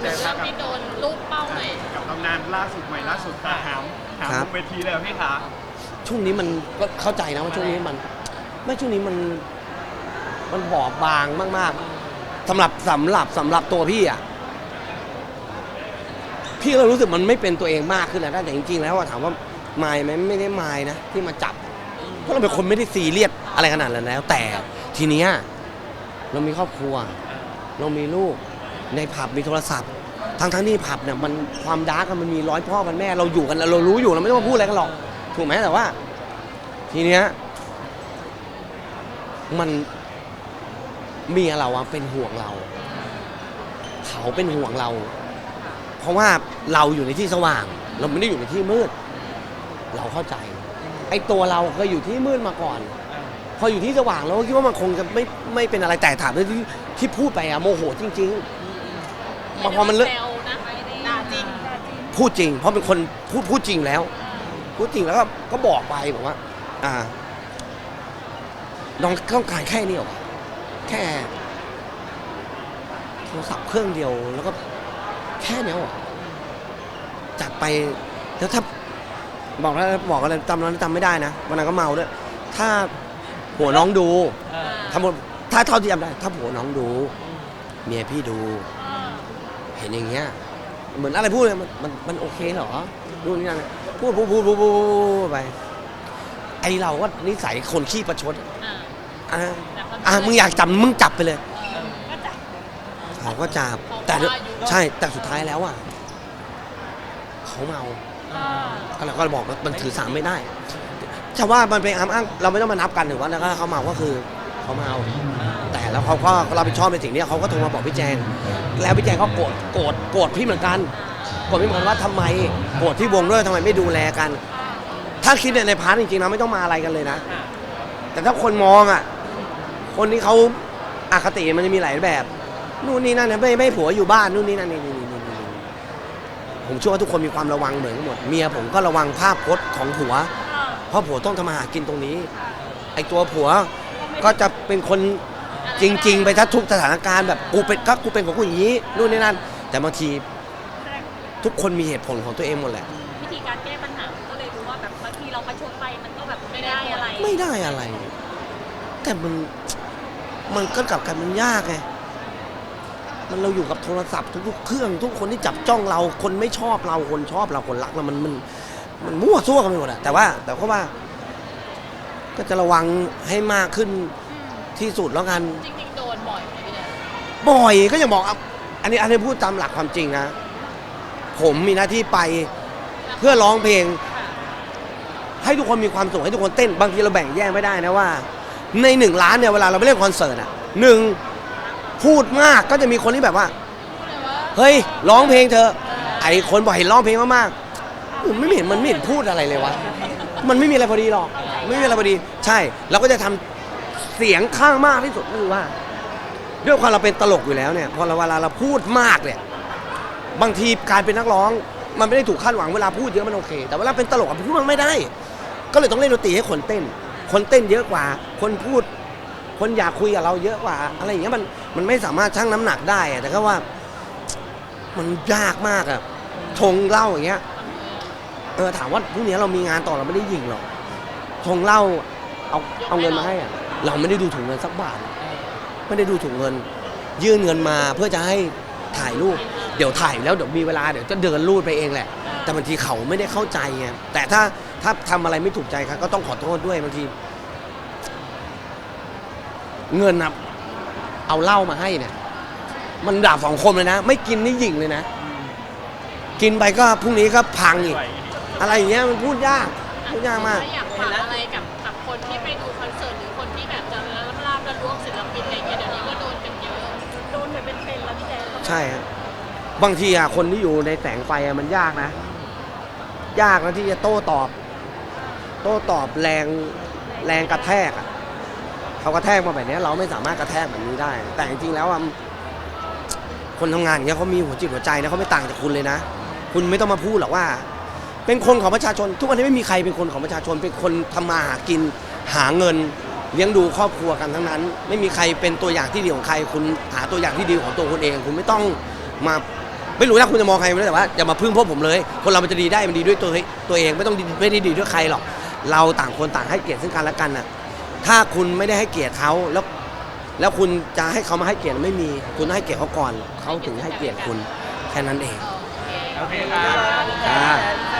เรื่องที่โดนลูกเป้าหน่อยกับตำนานล่าสุดใหม่ล่าสุดตาหามหามครับบนเวทีเลยเหรอพี่ขาช่วงนี้มันก็เข้าใจนะว่าช่วงนี้มัน ไม่ช่วงนี้มัน มันบอบบางมากๆสำหรับสำหรับสำหรับตัวพี่อะพี่เรารู้สึกมันไม่เป็นตัวเองมากขึ้นแล้วนะแต่จริงๆแล้วอะถามว่ามายไหมไม่ได้มายนะ ที่มาจับ เพราะเราเป็นคนไม่ได้ซีเรียสอะไรขนาดนั้นแล้ว แต่ทีเนี้ยเรามีครอบครัว เรามีลูก ในผับมีโทรศัพท์ ทั้งทั้งๆที่ผับเนี่ยมันความดาร์กมันมีร้อยพ่อพันแม่เราอยู่กันเรารู้อยู่เราไม่ต้องมาพูดอะไรกันหรอกถูกไหมแต่ว่า ทีเนี้ยมันเมียเราอะเป็นห่วงเรา เขาเป็นห่วงเรา เพราะว่าเราอยู่ในที่สว่าง เราไม่ได้อยู่ในที่มืด เราเข้าใจ ไอ้ตัวเราเคยอยู่ที่มืดมาก่อน พออยู่ที่สว่างเราก็คิดว่ามันคงจะไม่ไม่เป็นอะไรแต่ถามที่ที่พูดไปอะโมโหจริง ๆ พอมันเลิก แซวนะด่าจริง พูดจริง เพราะเป็นคนพูดพูดจริงแล้ว พูดจริงแล้วก็ก็บอกไปบอกว่า อ่า น้องต้องการแค่นี้เหรอวะแค่โทรศัพท์เครื่องเดียว แล้วก็แค่เนี้ยเหรอจัดไปแล้วถ้าบอกแล้วบอกอะไรจำนั้นจำไม่ได้นะวันนั้นก็เมาด้วยถ้าหัวน้องดูถ้าหมดถ้าเท่าที่จำได้ ถ้าหัวน้องดู เมียพี่ดู เห็นอย่างเงี้ยเหมือนอะไรพูดเลยมันมันมันโอเคเหรอนู่นนี่นั่นพูดพูดพูดพูดพูดพูดไปไอเราก็นิสัยคนขี้ประชดอ่าอะแต่เขาอะมึงอยากจับมึงจับไปเลยเออก็จับ เขาก็จับเพราะแต่ว่าอายุ ใช่แต่สุดท้ายแล้วอะเขาเมา อ่าก็เราก็บอกว่ามันถือสามไม่ได้จะว่ามันเป็นอ้างอ้างเราไม่ต้องมานับกันหรือว่าแล้วก็เขาเมาก็คือเขาเมาแต่ แล้วเขาก็รับผิดชอบในสิ่งนี้เขาก็โทรมาบอกพี่แจง แล้วพี่แจงก็โกรธโกรธโกรธพี่เหมือนกันโกรธพี่เหมือนกันว่าทำไมโกรธที่วงด้วยทำไมไม่ดูแลกัน ถ้าคิดในในพาร์ทจริงๆนะไม่ต้องมาอะไรกันเลยนะ แต่ถ้าคนมองอะ คนที่เขาอาคติมันจะมีหลายแบบนู่นนี่นั่นไม่ไม่ผัวอยู่บ้านนู่นนี่นั่นนี่นี่นี่นี่นี่ผมเชื่อว่าทุกคนมีความระวังเหมือนกันหมด เมียผมก็ระวังภาพพจน์ของผัว เพราะผัวต้องทำมาหากินตรงนี้ไอ้ตัวผัวก็จะเป็นคน จริง ๆ ไปทัทุกสถานการณ์แบบกูเป็นก็กูเป็นของกูอย่างนี้นู่นนี่นั่น แต่บางทีทุกคนมีเหตุผลของตัวเองหมดแหละ วิธีการแก้ปัญหามันก็เลยรู้ว่าแบบบางทีเราประชดไปมันก็แบบไม่ได้อะไรไม่ได้อะไร แต่มันมันก็กลับกันมันยากไงมันเราอยู่กับโทรศัพท์ทุกๆเครื่องทุกคนที่จับจ้องเราคนไม่ชอบเราคนชอบเราคนรักเรามันมันมันมั่วซั่วกันไปหมดอะแต่ว่า แต่ก็ว่า ก็จะระวังให้มากขึ้น ที่สุดแล้วกันจริงๆ โดนบ่อยไหมพี่แดนบ่อยก็อย่างบอกอะอันนี้อันนี้พูดตามหลักความจริงนะ ผมมีหน้าที่ไปเพื่อร้องเพลงให้ทุกคนมีความสุขให้ทุกคนเต้นบางทีเราแบ่งแยกไม่ได้นะว่า ในหนึ่งล้านเนี่ยเวลาเราไปเล่นคอนเสิร์ตอะหนึ่งพูดมากก็จะมีคนที่แบบว่าเฮ้ยร้องเพลงเธอะไอคนบอกเห็นร้องเพลงมากๆมันไม่เห็นมันไม่เห็นพูดอะไรเลยวะมันไม่มีอะไรพอดีหรอก ไม่มีอะไรพอดี ใช่เราก็จะทำ เสียงข้างมากที่สุดคือว่าด้วยความเราเป็นตลกอยู่แล้วเนี่ยพอเราเวลาเราพูดมากเนี่ยบางทีการเป็นนักร้อง มันไม่ได้ถูกคาดหวังเวลาพูดเยอะมันโอเค แต่เวลาเป็นตลกอะพูดมันไม่ได้ ก็เลยต้องเล่นดนตรีให้คนเต้น คนเต้นเยอะกว่า คนพูด คนอยากคุยกับเราเยอะกว่า อะไรอย่างเงี้ยมันมันไม่สามารถชั่งน้ำหนักได้อะแต่ก็ว่า มันยากมากอะชงเล้าอย่างเงี้ยเออถามว่าพรุ่งนี้เรามีงานต่อเราไม่ได้ยิงหรอกชงเล้าเอาเอาเงินมาให้อะ เราไม่ได้ดูถุงเงินสักบาท ไม่ได้ดูถุงเงิน ยื่นเงินมาเพื่อจะให้ถ่ายรูป เดี๋ยวถ่ายแล้วเดี๋ยวมีเวลาเดี๋ยวจะเดินรูดไปเองแหละ แต่บางทีเขาไม่ได้เข้าใจไงแต่ถ้าถ้าทำอะไรไม่ถูกใจครับก็ต้องขอโทษด้วยบางที เงินนะเอาเหล้ามาให้เนี่ย มันด่าสองคนเลยนะ ไม่กินนี่หยิ่งเลยนะ กินไปก็พรุ่งนี้ก็พังอีก อะไรอย่างเงี้ยมันพูดยากพูดยากมาก อยากฝากอะไรกับกับคนที่ไปดูคอนเสิร์ต ใช่ครับบางทีอะคนที่อยู่ในแสงไฟอะมันยากนะ ยากนะที่จะโต้ตอบ โต้ตอบแรงแรงกระแทกอะเขากระแทกมาแบบเนี้ยเราไม่สามารถกระแทกแบบนี้ได้ แต่จริงๆแล้วอะคนทำงานอย่างเงี้ยเขามีหัวจิตหัวใจนะเขาไม่ต่างจากคุณเลยนะ คุณไม่ต้องมาพูดหรอกว่า เป็นคนของประชาชน ทุกวันนี้ไม่มีใครเป็นคนของประชาชนเป็นคนทำมาหากินหาเงิน เลี้ยงดูครอบครัวกันทั้งนั้น ไม่มีใครเป็นตัวอย่างที่ดีของใคร คุณหาตัวอย่างที่ดีของตัวคุณเอง คุณไม่ต้องมาไม่รู้นะคุณจะมองใครไม่รู้แต่ว่าอย่ามาพึ่งพวกผมเลย คนเรามันจะดีได้มันดีด้วยตัวตัวเองไม่ต้องดีไม่ได้ดีด้วยใครหรอกเราต่างคนต่างให้เกียรติซึ่งกันและกันน่ะถ้าคุณไม่ได้ให้เกียรติเขาแล้ว แล้วคุณจะให้เขามาให้เกียรติไม่มี คุณต้องให้เกียรติเขาก่อนเขาถึงให้เกียรติคุณแค่นั้นเองโอเคโอเคครับอ่าเอ